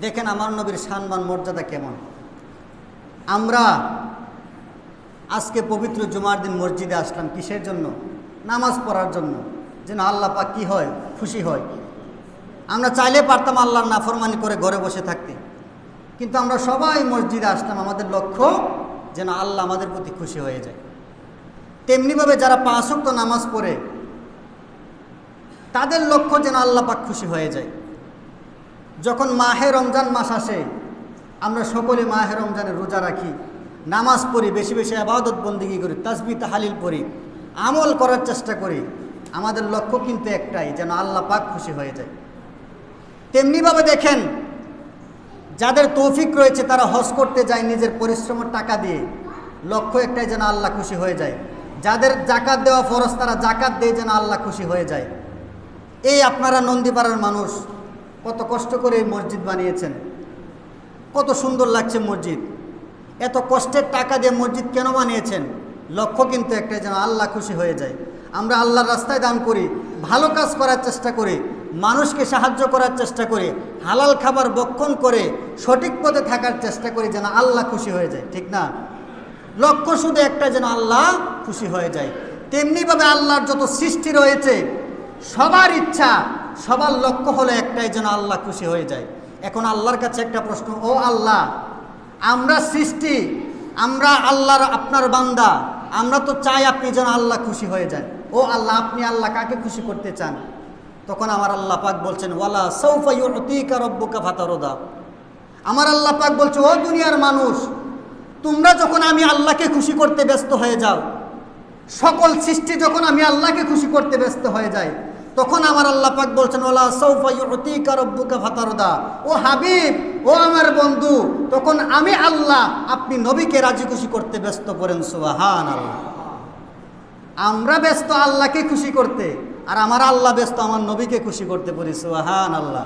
দেখেন আমার নবীর সম্মান, মর্যাদা কেমন? আমরা আজকে পবিত্র জুমার দিন মসজিদে আসলাম কিসের জন্য? নামাজ পড়ার জন্য। যেন আল্লাহ পাক কী হয়? খুশি হয়। আমরা চাইলে পারতাম আল্লাহর নাফরমানি করে ঘরে বসে থাকতে। কিন্তু আমরা সবাই মসজিদে আসলাম, আমাদের লক্ষ্য যেন আল্লাহ আমাদের প্রতি খুশি হয়ে যায়। তেমনিভাবে যারা পাঁচক্ত নামাজ পড়ে, তাদের লক্ষ্য যেন আল্লাহ পাক খুশি হয়ে যায়। যখন মাহে রমজান মাস আসে, আমরা সকলে মাহে রমজানের রোজা রাখি, নামাজ পড়ি, বেশি বেশি আবাদত বন্দিগি করি, তাসবি, তাহালিল পড়ি, আমল করার চেষ্টা করি। আমাদের লক্ষ্য কিন্তু একটাই, যেন আল্লাহ পাক খুশি হয়ে যায়। তেমনিভাবে দেখেন, যাদের তৌফিক রয়েছে, তারা হজ করতে যায়, নিজের পরিশ্রমের টাকা দিয়ে। লক্ষ্য একটাই, যেন আল্লাহ খুশি হয়ে যায়। যাদের জাকাত দেওয়া ফরজ, তারা জাকাত দিয়ে যেন আল্লাহ খুশি হয়ে যায়। এই আপনারা নন্দীপাড়ার মানুষ কত কষ্ট করে মসজিদ বানিয়েছেন। কত সুন্দর লাগছে মসজিদ। এত কষ্টের টাকা দিয়ে মসজিদ কেন বানিয়েছেন? লক্ষ্য কিন্তু একটাই যেন আল্লাহ খুশি হয়ে যায়। আমরা আল্লাহর রাস্তায় দান করি, ভালো কাজ করার চেষ্টা করি, মানুষকে সাহায্য করার চেষ্টা করি, হালাল খাবার বক্ষণ করে, সঠিক পথে থাকার চেষ্টা করি যেন আল্লাহ খুশি হয়ে যায়, ঠিক না? লক্ষ্য শুধু একটা যেন আল্লাহ খুশি হয়ে যায়। তেমনিভাবে আল্লাহর যত সৃষ্টি রয়েছে, সবার ইচ্ছা সবার লক্ষ্য হলো একটাই যেন আল্লাহ খুশি হয়ে যায়। এখন আল্লাহর কাছে একটা প্রশ্ন, ও আল্লাহ, আমরা সৃষ্টি, আমরা আল্লাহর আপনার বান্দা, আমরা তো চাই আপনি যেন আল্লাহ খুশি হয়ে যান। ও আল্লাহ, আপনি আল্লাহ কাকে খুশি করতে চান? তখন আমার আল্লাহ পাক বলছেন, ওয়ালা সৌফা ইউতিকা রব্বুকা ফাতারদা। আমার আল্লাহ পাক বলছে, ও দুনিয়ার মানুষ, তোমরা যখন আমি আল্লাহকে খুশি করতে ব্যস্ত হয়ে যাও, সকল সৃষ্টি যখন আমি আল্লাহকে খুশি করতে ব্যস্ত হয়ে যায় তখন আমার আল্লাহ পাক বলছেন, ওলা সৌফাই অতিকার রব্বুকা ফাতারদা। ও হাবিব, ও আমার বন্ধু, তখন আমি আল্লাহ আপনি নবীকে রাজি খুশি করতে ব্যস্ত করেন সুবাহান আল্লাহ আমরা ব্যস্ত আল্লাহকে খুশি করতে, আর আমার আল্লাহ ব্যস্ত আমার নবীকে খুশি করতে পারি সুবাহান আল্লাহ